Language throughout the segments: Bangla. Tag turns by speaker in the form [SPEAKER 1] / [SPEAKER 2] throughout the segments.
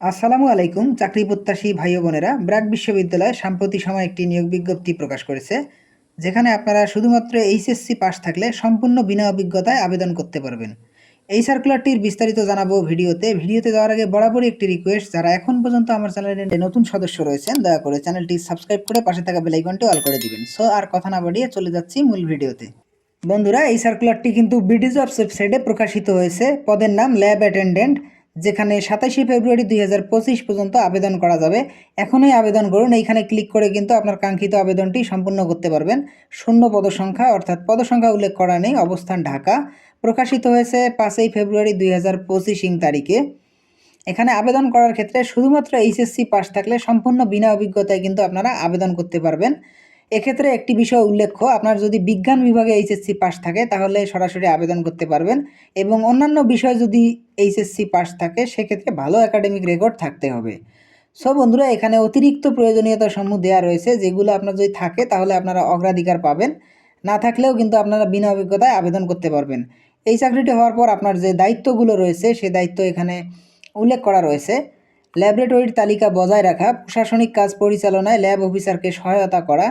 [SPEAKER 1] আসসালামু আলাইকুম, চাকরি প্রত্যাশী ভাই বোনেরা। ব্র্যাক বিশ্ববিদ্যালয় সাম্প্রতিক সময় একটি নিয়োগ বিজ্ঞপ্তি প্রকাশ করেছে, যেখানে আপনারা শুধুমাত্র এইচএসসি পাশ থাকলে সম্পূর্ণ বিনা অভিজ্ঞতায় আবেদন করতে পারবেন। এই সার্কুলারটির বিস্তারিত জানাব ভিডিওতে। ভিডিওতে যাওয়ার আগে বরাবরই একটি রিকোয়েস্ট যারা এখন পর্যন্ত আমার চ্যানেলের নতুন সদস্য রয়েছেন, দয়া করে চ্যানেলটি সাবস্ক্রাইব করে পাশে থাকা বেলাইকনটি অল করে দিবেন। সো, আর কথা না বাড়িয়ে চলে যাচ্ছি মূল ভিডিওতে। বন্ধুরা, এই সার্কুলারটি কিন্তু বিডি জবস ওয়েবসাইটে প্রকাশিত হয়েছে। পদের নাম ল্যাব অ্যাটেন্ডেন্ট যেখানে সাতাশে ফেব্রুয়ারি দুই হাজার পঁচিশ পর্যন্ত আবেদন করা যাবে। এখনই আবেদন করুন। এইখানে ক্লিক করে কিন্তু আপনার কাঙ্ক্ষিত আবেদনটি সম্পূর্ণ করতে পারবেন। শূন্য পদসংখ্যা অর্থাৎ পদসংখ্যা উল্লেখ করা নেই, অবস্থান ঢাকা। প্রকাশিত হয়েছে পাঁচই ফেব্রুয়ারি দুই হাজার পঁচিশ ইং তারিখে। এখানে আবেদন করার ক্ষেত্রে শুধুমাত্র এইচএসসি পাস থাকলে সম্পূর্ণ বিনা অভিজ্ঞতায় কিন্তু আপনারা আবেদন করতে পারবেন। এক্ষেত্রে একটি বিষয় উল্লেখ্য, আপনার যদি বিজ্ঞান বিভাগে এইচএসসি পাস থাকে তাহলে সরাসরি আবেদন করতে পারবেন এবং অন্যান্য বিষয় যদি এইচএসসি পাস থাকে, সেক্ষেত্রে ভালো একাডেমিক রেকর্ড থাকতে হবে। সো বন্ধুরা, এখানে অতিরিক্ত প্রয়োজনীয়তা সমূহ দেওয়া রয়েছে, যেগুলো আপনার যদি থাকে, তাহলে আপনারা অগ্রাধিকার পাবেন। না থাকলেও কিন্তু আপনারা বিনা অভিজ্ঞতায় আবেদন করতে পারবেন। এই চাকরিটি হওয়ার পর আপনার যে দায়িত্বগুলো রয়েছে, সে দায়িত্ব এখানে উল্লেখ করা রয়েছে। ল্যাবরেটরির তালিকা বজায় রাখা, প্রশাসনিক কাজ পরিচালনায় ল্যাব অফিসারকে সহায়তা করা,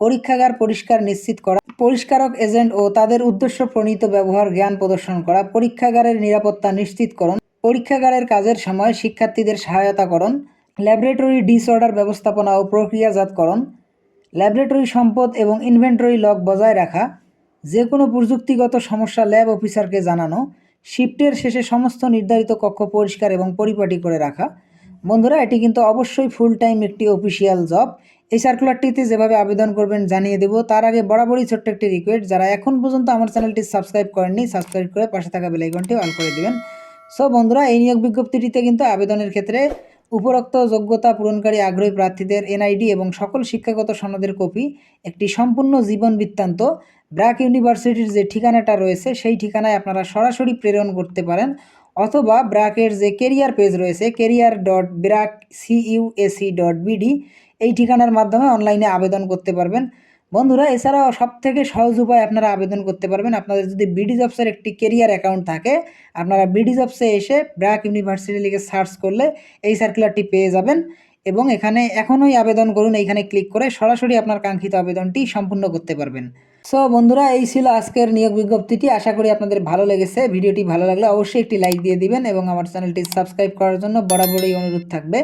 [SPEAKER 1] পরীক্ষাগার পরিষ্কার নিশ্চিত করা পরিষ্কারক এজেন্ট ও তাদের উদ্দেশ্য প্রণীত ব্যবহার, জ্ঞান প্রদর্শন করা, পরীক্ষাগারের নিরাপত্তা নিশ্চিতকরণ, পরীক্ষাগারের কাজের সময় শিক্ষার্থীদের সহায়তাকরণ, ল্যাবরেটরি ডিসঅর্ডার ব্যবস্থাপনা ও প্রক্রিয়াজাতকরণ, ল্যাবরেটরি সম্পদ এবং ইনভেন্টরি লক বজায় রাখা যে কোনো প্রযুক্তিগত সমস্যা ল্যাব অফিসারকে জানানো, শিফটের শেষে সমস্ত নির্ধারিত কক্ষ পরিষ্কার এবং পরিপাটি করে রাখা। বন্ধুরা, এটি কিন্তু অবশ্যই ফুল টাইম একটি অফিসিয়াল জব এই সার্কুলারটিতে যেভাবে আবেদন করবেন জানিয়ে দেবো। তার আগে বরাবরই ছোট্ট একটি রিকোয়েস্ট যারা এখন পর্যন্ত আমার চ্যানেলটি সাবস্ক্রাইব করেননি সাবস্ক্রাইব করে পাশে থাকা বেলাইকনটি অন করে দিবেন। সো বন্ধুরা, এই নিয়োগ বিজ্ঞপ্তিটিতে কিন্তু আবেদনের ক্ষেত্রে উপরোক্ত যোগ্যতা পূরণকারী আগ্রহী প্রার্থীদের এনআইডি এবং সকল শিক্ষাগত সনদের কপি, একটি সম্পূর্ণ জীবন বৃত্তান্ত, ব্র্যাক ইউনিভার্সিটির যে ঠিকানাটা রয়েছে, সেই ঠিকানায় আপনারা সরাসরি প্রেরণ করতে পারেন। অথবা ব্র্যাকের যে কেরিয়ার পেজ রয়েছে career dot BRAC C U A C dot BD এই ঠিকানার মাধ্যমে অনলাইনে আবেদন করতে পারবেন। বন্ধুরা, এছাড়াও সব থেকে সহজ উপায় আপনারা আবেদন করতে পারবেন। আপনাদের যদি বিডি জবসের একটি কেরিয়ার অ্যাকাউন্ট থাকে, আপনারা বিডি জবসে এসে ব্র্যাক ইউনিভার্সিটি লিখে সার্চ করলে এই সার্কুলারটি পেয়ে যাবেন এবং এখানে এখনই আবেদন করুন, এইখানে ক্লিক করে সরাসরি আপনার কাঙ্ক্ষিত আবেদনটি সম্পূর্ণ করতে পারবেন। সো বন্ধুরা, এই ছিল আজকের নিয়োগ বিজ্ঞপ্তিটি। আশা করি আপনাদের ভালো লেগেছে। ভিডিওটি ভালো লাগলে অবশ্যই একটি লাইক দিয়ে দিবেন এবং আমার চ্যানেলটি সাবস্ক্রাইব করার জন্য বরাবরই অনুরোধ থাকবে।